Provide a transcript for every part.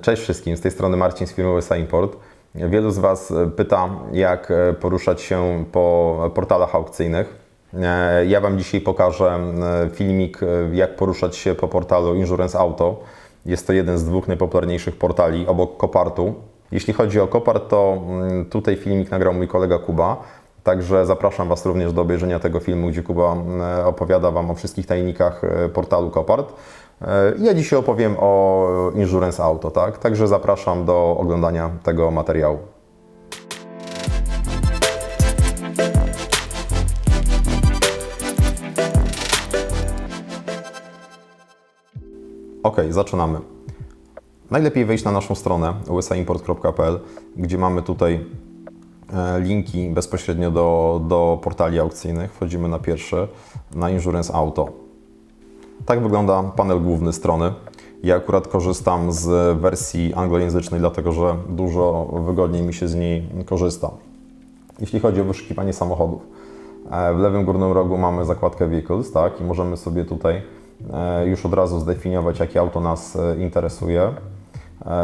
Cześć wszystkim, z tej strony Marcin z firmy USA Import. Wielu z Was pyta, jak e, poruszać się po portalach aukcyjnych. E, Ja Wam dzisiaj pokażę e, filmik, e, jak poruszać się po portalu Insurance Auto. Jest to jeden z dwóch najpopularniejszych portali obok Kopartu. Jeśli chodzi o Kopart, to mm, tutaj filmik nagrał mój kolega Kuba. Także zapraszam Was również do obejrzenia tego filmu, gdzie Kuba mm, opowiada Wam o wszystkich tajnikach e, portalu Kopart. E, Ja dzisiaj opowiem o Insurance Auto, tak? Także zapraszam do oglądania tego materiału. Ok, zaczynamy. Najlepiej wejść na naszą stronę usaimport.pl, gdzie mamy tutaj e, linki bezpośrednio do, do portali aukcyjnych. Wchodzimy na pierwszy, na Insurance Auto. Tak wygląda panel główny strony. Ja akurat korzystam z wersji anglojęzycznej, dlatego że dużo wygodniej mi się z niej korzysta. Jeśli chodzi o wyszukiwanie samochodów, e, w lewym górnym rogu mamy zakładkę Vehicles, tak, i możemy sobie tutaj e, już od razu zdefiniować, jakie auto nas e, interesuje.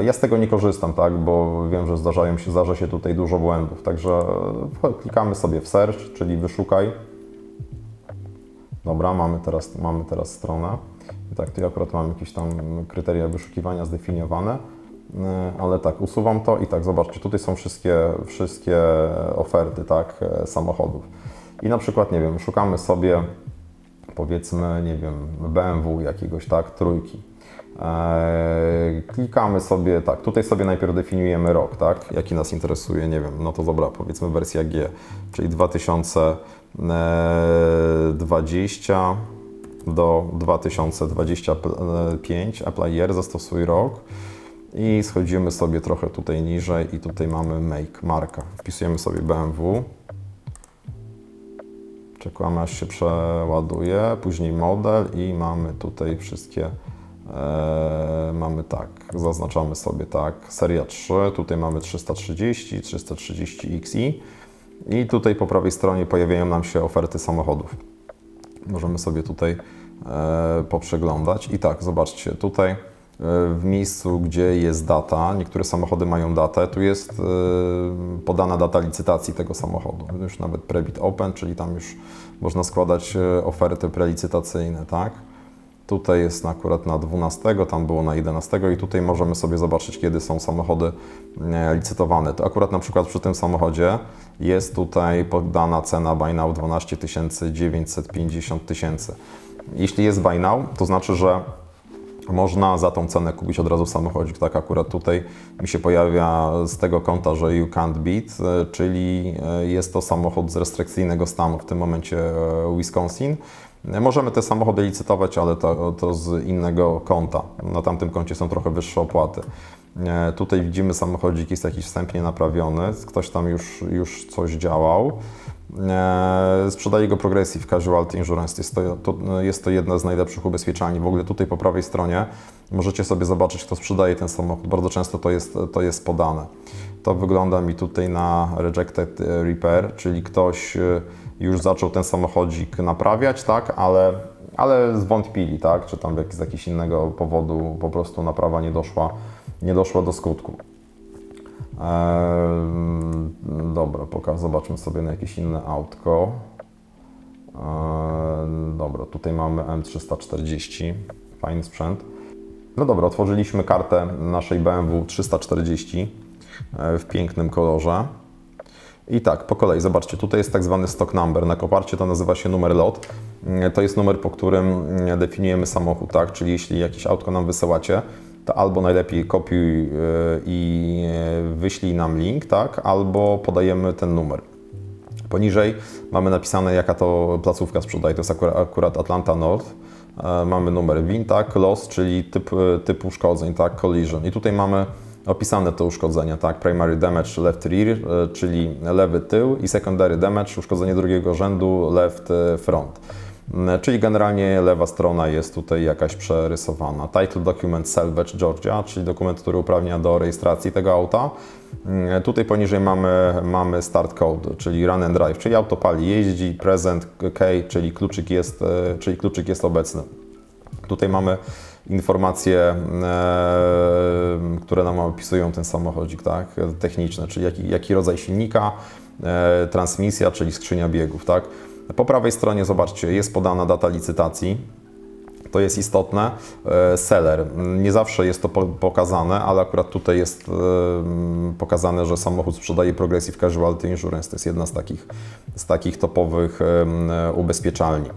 Ja z tego nie korzystam, tak, bo wiem, że zdarzają się, zdarza się tutaj dużo błędów, także klikamy sobie w search, czyli wyszukaj. Dobra, mamy teraz, mamy teraz stronę. Tak, tu akurat mam jakieś tam kryteria wyszukiwania zdefiniowane, E, ale tak, usuwam to i tak, zobaczcie, tutaj są wszystkie, wszystkie oferty, tak, e, samochodów. I na przykład, nie wiem, szukamy sobie, powiedzmy, nie wiem, BMW jakiegoś, tak, trójki. Eee, klikamy sobie, tak, tutaj sobie najpierw definiujemy rok, tak, jaki nas interesuje, nie wiem, no to dobra, powiedzmy wersja G, czyli 2020 do 2025, apply year, zastosuj rok. I schodzimy sobie trochę tutaj niżej i tutaj mamy make, marka. Wpisujemy sobie BMW, czekamy aż się przeładuje, później model i mamy tutaj wszystkie, e, mamy tak, zaznaczamy sobie tak, seria 3, tutaj mamy 330, 330 XI i tutaj po prawej stronie pojawiają nam się oferty samochodów. Możemy sobie tutaj e, poprzeglądać i tak, zobaczcie, tutaj e, w miejscu, gdzie jest data, niektóre samochody mają datę, tu jest e, podana data licytacji tego samochodu. Już nawet prebit open, czyli tam już można składać e, oferty prelicytacyjne, tak? Tutaj jest akurat na 12, tam było na 11 i tutaj możemy sobie zobaczyć, kiedy są samochody e, licytowane. To akurat na przykład przy tym samochodzie jest tutaj podana cena buy now 12 950 tysięcy. Jeśli jest buy now, to znaczy, że można za tą cenę kupić od razu samochodzik. Tak akurat tutaj mi się pojawia z tego konta, że you can't beat, e, czyli e, jest to samochód z restrykcyjnego stanu, w tym momencie Wisconsin. Możemy te samochody licytować, ale to, to z innego konta. Na tamtym koncie są trochę wyższe opłaty. E, Tutaj widzimy samochodzik jest jakiś wstępnie naprawiony, ktoś tam już, już coś działał. E, Sprzedaje go Progressive Casualty Insurance. Jest to, to, jest to jedna z najlepszych ubezpieczalni. W ogóle tutaj po prawej stronie możecie sobie zobaczyć, kto sprzedaje ten samochód. Bardzo często to jest, to jest podane. To wygląda mi tutaj na Rejected Repair, czyli ktoś e, już zaczął ten samochodzik naprawiać, tak, ale, ale zwątpili, tak, czy tam z jakiegoś innego powodu po prostu naprawa nie doszła, nie doszła do skutku. Eee, dobra, pokaż, zobaczmy sobie na jakieś inne autko. Eee, dobra, tutaj mamy M340, fajny sprzęt. No dobra, otworzyliśmy kartę naszej BMW 340 e, w pięknym kolorze. I tak, po kolei, zobaczcie, tutaj jest tak zwany stock number. Na koparcie to nazywa się numer lot. Mm, To jest numer, po którym mm, definiujemy samochód, tak? Czyli jeśli jakieś autko nam wysyłacie, to albo najlepiej kopiuj y, i y, wyślij nam link, tak? Albo podajemy ten numer. Poniżej mamy napisane, jaka to placówka sprzedaje. To jest akurat, Atlanta North. E, Mamy numer VIN, tak? Loss, czyli typ, typ uszkodzeń, tak? Collision. I tutaj mamy opisane te uszkodzenia, tak? Primary damage left rear, e, czyli lewy tył i secondary damage, uszkodzenie drugiego rzędu left e, front. Mm, Czyli generalnie lewa strona jest tutaj jakaś przerysowana. Title document salvage Georgia, czyli dokument, który uprawnia do rejestracji tego auta. Mm, Tutaj poniżej mamy, mamy start code, czyli run and drive, czyli auto pali, jeździ, present key, czyli kluczyk jest, e, czyli kluczyk jest obecny. Tutaj mamy informację, e, które nam opisują ten samochodzik, tak? Techniczne, czyli jaki, jaki rodzaj silnika, e, transmisja, czyli skrzynia biegów, tak? Po prawej stronie, zobaczcie, jest podana data licytacji. To jest istotne. E, Seller. Nie zawsze jest to po- pokazane, ale akurat tutaj jest pokazane, że samochód sprzedaje Progressive Casualty Insurance. To jest jedna z takich, z takich topowych ubezpieczalni.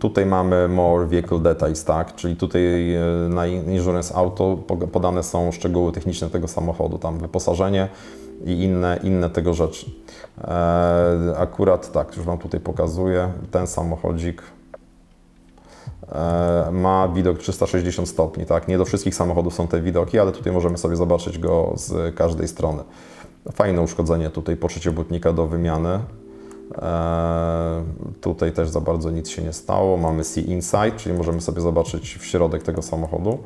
Tutaj mamy More Vehicle Details, tak? czyli tutaj e, na Insurance Auto po- podane są szczegóły techniczne tego samochodu, tam wyposażenie i inne, inne tego rzeczy. E, Akurat tak, już Wam tutaj pokazuję, ten samochodzik e, ma widok 360 stopni, tak? Nie do wszystkich samochodów są te widoki, ale tutaj możemy sobie zobaczyć go z każdej strony. Fajne uszkodzenie tutaj poczucie butnika do wymiany. E, tutaj też za bardzo nic się nie stało. Mamy See Inside, czyli możemy sobie zobaczyć w środek tego samochodu.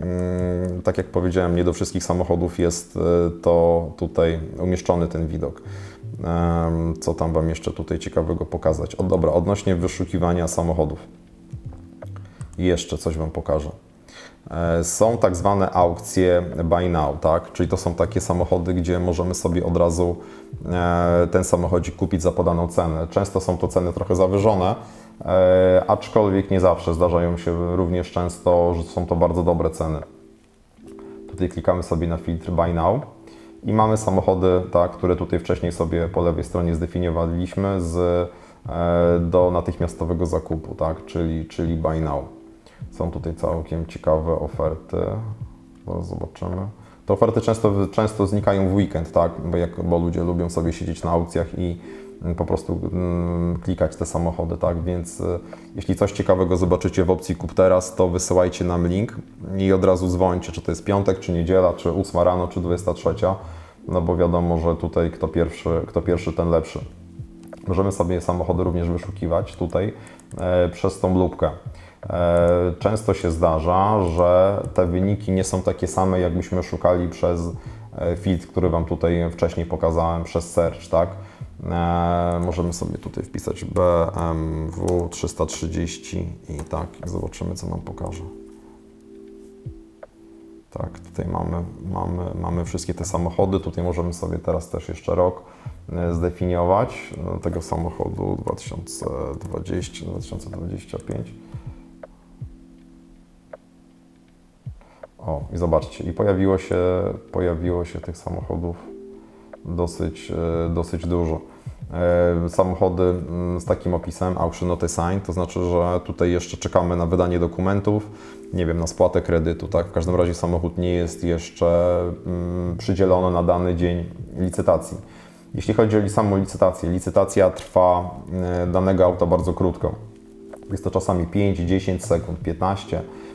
Mm, Tak jak powiedziałem, nie do wszystkich samochodów jest e, to tutaj umieszczony ten widok. Co tam Wam jeszcze tutaj ciekawego pokazać? O, dobra, odnośnie wyszukiwania samochodów. Jeszcze coś Wam pokażę. E, Są tak zwane aukcje buy now, tak? Czyli to są takie samochody, gdzie możemy sobie od razu e, ten samochodzik kupić za podaną cenę. Często są to ceny trochę zawyżone, e, aczkolwiek nie zawsze zdarzają się również często, że są to bardzo dobre ceny. Tutaj klikamy sobie na filtr buy now i mamy samochody, tak, które tutaj wcześniej sobie po lewej stronie zdefiniowaliśmy z, do natychmiastowego zakupu, tak, czyli, czyli buy now. Są tutaj całkiem ciekawe oferty. Zaraz zobaczymy. Te oferty często, często znikają w weekend, tak? Bo, jak, bo ludzie lubią sobie siedzieć na aukcjach i mm, po prostu mm, klikać te samochody, tak? Więc y, jeśli coś ciekawego zobaczycie w opcji kup teraz, to wysyłajcie nam link i od razu dzwońcie, czy to jest piątek, czy niedziela, czy 8 rano, czy 23, no bo wiadomo, że tutaj kto pierwszy, kto pierwszy ten lepszy. Możemy sobie samochody również wyszukiwać tutaj e, przez tą lupkę. E, często się zdarza, że te wyniki nie są takie same, jakbyśmy szukali przez e, filtr, który Wam tutaj wcześniej pokazałem, przez search, tak? E, możemy sobie tutaj wpisać BMW 330 i tak, zobaczymy, co nam pokaże. Tak, tutaj mamy, mamy, mamy wszystkie te samochody. Tutaj możemy sobie teraz też jeszcze rok zdefiniować tego samochodu 2020-2025. O, i zobaczcie, i pojawiło się, pojawiło się tych samochodów dosyć, e, dosyć dużo. E, Samochody mm, z takim opisem Auction Not Assigned, to znaczy, że tutaj jeszcze czekamy na wydanie dokumentów, nie wiem, na spłatę kredytu, tak? W każdym razie samochód nie jest jeszcze mm, przydzielony na dany dzień licytacji. Jeśli chodzi o samą licytację, licytacja trwa e, danego auta bardzo krótko. Jest to czasami 5, 10 sekund, 15. Mm,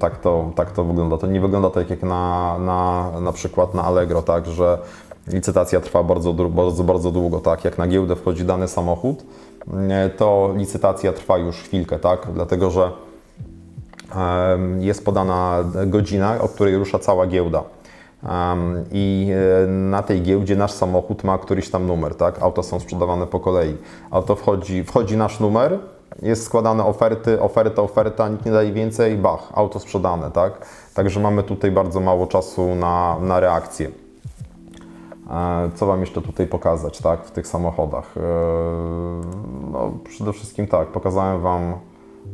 Tak to, tak to wygląda. To nie wygląda tak jak na, na, na przykład na Allegro, tak, że licytacja trwa bardzo, bardzo, bardzo długo, tak. Jak na giełdę wchodzi dany samochód, mm, to licytacja trwa już chwilkę, tak, dlatego że jest podana godzina, o której rusza cała giełda. I e, na tej giełdzie nasz samochód ma któryś tam numer, tak? Auta są sprzedawane po kolei. Auto wchodzi, wchodzi nasz numer, jest składane oferty, oferta, oferta, nikt nie daje więcej, bach, auto sprzedane, tak? Także mamy tutaj bardzo mało czasu na, na reakcję. E, Co Wam jeszcze tutaj pokazać, tak, w tych samochodach? E, No, przede wszystkim tak, pokazałem Wam,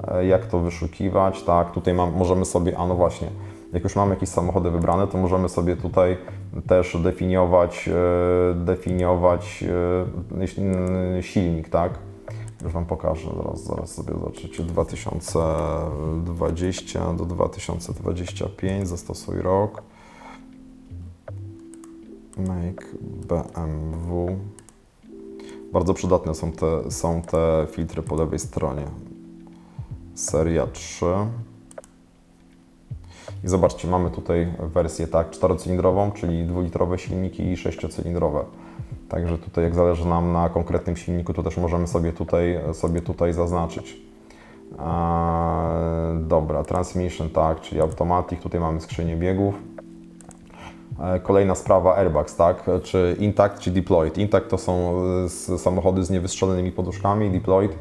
e, jak to wyszukiwać, tak, tutaj mam, możemy sobie, a no właśnie, jak już mamy jakieś samochody wybrane, to możemy sobie tutaj też definiować, definiować silnik, tak. Już Wam pokażę, zaraz, zaraz sobie zobaczycie, 2020 do 2025, zastosuj rok. Make BMW. Bardzo przydatne są te, są te filtry po lewej stronie. Seria 3. I zobaczcie, mamy tutaj wersję tak, czterocylindrową, czyli dwulitrowe silniki i sześciocylindrowe. Także tutaj jak zależy nam na konkretnym silniku, to też możemy sobie tutaj, sobie tutaj zaznaczyć. Eee, dobra, transmission tak, czyli automatic, tutaj mamy skrzynię biegów. E, Kolejna sprawa airbags, tak? Czy intact, czy deployed. Intact to są e, samochody z niewystrzelonymi poduszkami, deployed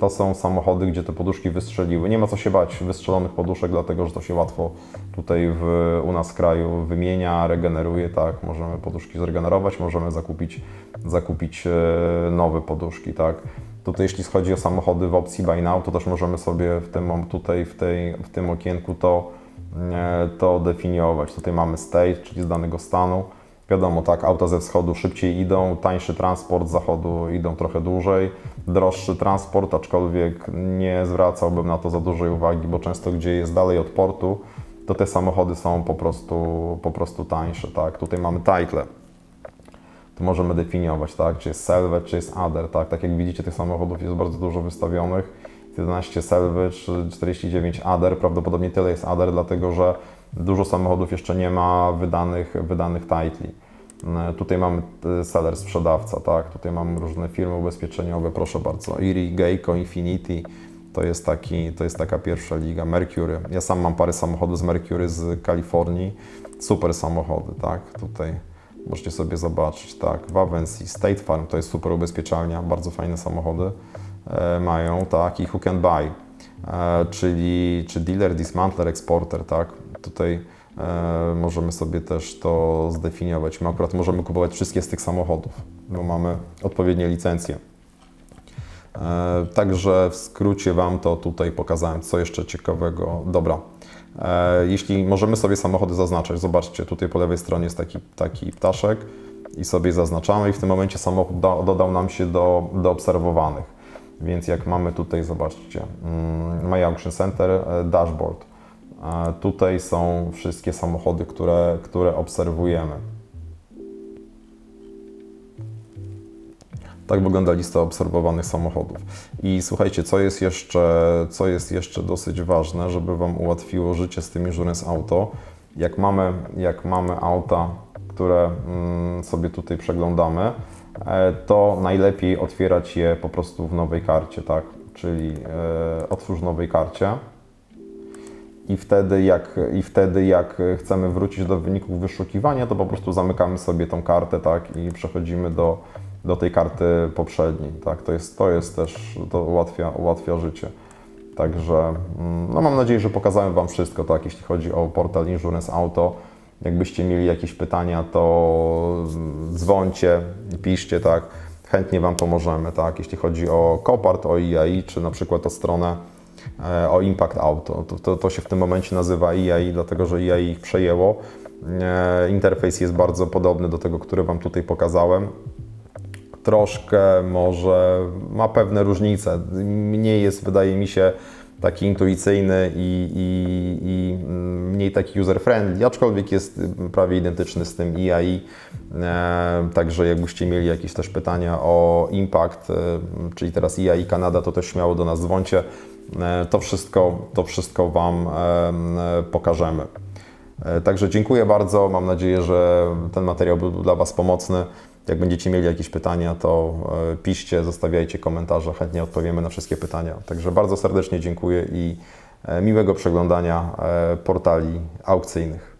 to są samochody, gdzie te poduszki wystrzeliły. Nie ma co się bać wystrzelonych poduszek, dlatego że to się łatwo tutaj w, u nas w kraju wymienia, regeneruje, tak, możemy poduszki zregenerować, możemy zakupić, zakupić e, nowe poduszki, tak. Tutaj jeśli chodzi o samochody w opcji Buy Now, to też możemy sobie w tym, tutaj w, tej, w tym okienku to, e, to definiować. Tutaj mamy state, czyli z danego stanu. Wiadomo, tak, auta ze wschodu szybciej idą, tańszy transport z zachodu idą trochę dłużej, droższy transport, aczkolwiek nie zwracałbym na to za dużej uwagi, bo często gdzie jest dalej od portu, to te samochody są po prostu, po prostu tańsze, tak. Tutaj mamy title, tu możemy definiować, tak, czy jest salvage, czy jest other, tak. Tak jak widzicie, tych samochodów jest bardzo dużo wystawionych. 11 salvage, 49 other, prawdopodobnie tyle jest other, dlatego że dużo samochodów jeszcze nie ma wydanych, wydanych titli. E, Tutaj mamy e, seller, sprzedawca, tak, tutaj mamy różne firmy ubezpieczeniowe, proszę bardzo, Erie, Geico, Infinity, to jest, taki, to jest taka pierwsza liga, Mercury. Ja sam mam parę samochodów z Mercury z Kalifornii, super samochody, tak, tutaj możecie sobie zobaczyć, tak, Wavency, State Farm, to jest super ubezpieczalnia, bardzo fajne samochody e, mają, tak, i Who Can Buy, e, czyli czy dealer, dismantler, exporter, tak, tutaj możemy sobie też to zdefiniować. My akurat możemy kupować wszystkie z tych samochodów, bo mamy odpowiednie licencje. E, Także w skrócie Wam to tutaj pokazałem, co jeszcze ciekawego. Dobra. E, Jeśli możemy sobie samochody zaznaczać, zobaczcie, tutaj po lewej stronie jest taki, taki ptaszek i sobie zaznaczamy i w tym momencie samochód do, dodał nam się do, do obserwowanych. Więc jak mamy tutaj, zobaczcie, mm, My Auction Center, e, dashboard. Tutaj są wszystkie samochody, które, które obserwujemy. Tak wygląda lista obserwowanych samochodów. I słuchajcie, co jest jeszcze, co jest jeszcze dosyć ważne, żeby Wam ułatwiło życie z tym Insurance Auto. Jak mamy, jak mamy auta, które mm, sobie tutaj przeglądamy, e, to najlepiej otwierać je po prostu w nowej karcie, tak? Czyli e, otwórz nowej karcie. I wtedy, jak, I wtedy, jak chcemy wrócić do wyników wyszukiwania, to po prostu zamykamy sobie tą kartę, tak, i przechodzimy do, do tej karty poprzedniej, tak. To jest, to jest też, to ułatwia, ułatwia życie. Także, mm, no mam nadzieję, że pokazałem Wam wszystko, tak, jeśli chodzi o portal Insurance Auto. Jakbyście mieli jakieś pytania, to dzwońcie, piszcie, tak. Chętnie Wam pomożemy, tak. Jeśli chodzi o Copart, o IAI, czy na przykład o stronę o Impact Auto. To, to, to się w tym momencie nazywa IAI, dlatego że IAI ich przejęło. E, Interfejs jest bardzo podobny do tego, który Wam tutaj pokazałem. Troszkę może ma pewne różnice. Mniej jest, wydaje mi się, taki intuicyjny i, i, i mm, mniej taki user-friendly, aczkolwiek jest prawie identyczny z tym IAI. E, także jakbyście mieli jakieś też pytania o Impact, e, czyli teraz IAI Kanada, to też śmiało do nas dzwońcie. E, to wszystko, to wszystko Wam e, e, pokażemy. E, Także dziękuję bardzo. Mam nadzieję, że ten materiał był dla Was pomocny. Jak będziecie mieli jakieś pytania, to e, piszcie, zostawiajcie komentarze. Chętnie odpowiemy na wszystkie pytania. Także bardzo serdecznie dziękuję i e, miłego przeglądania e, portali aukcyjnych.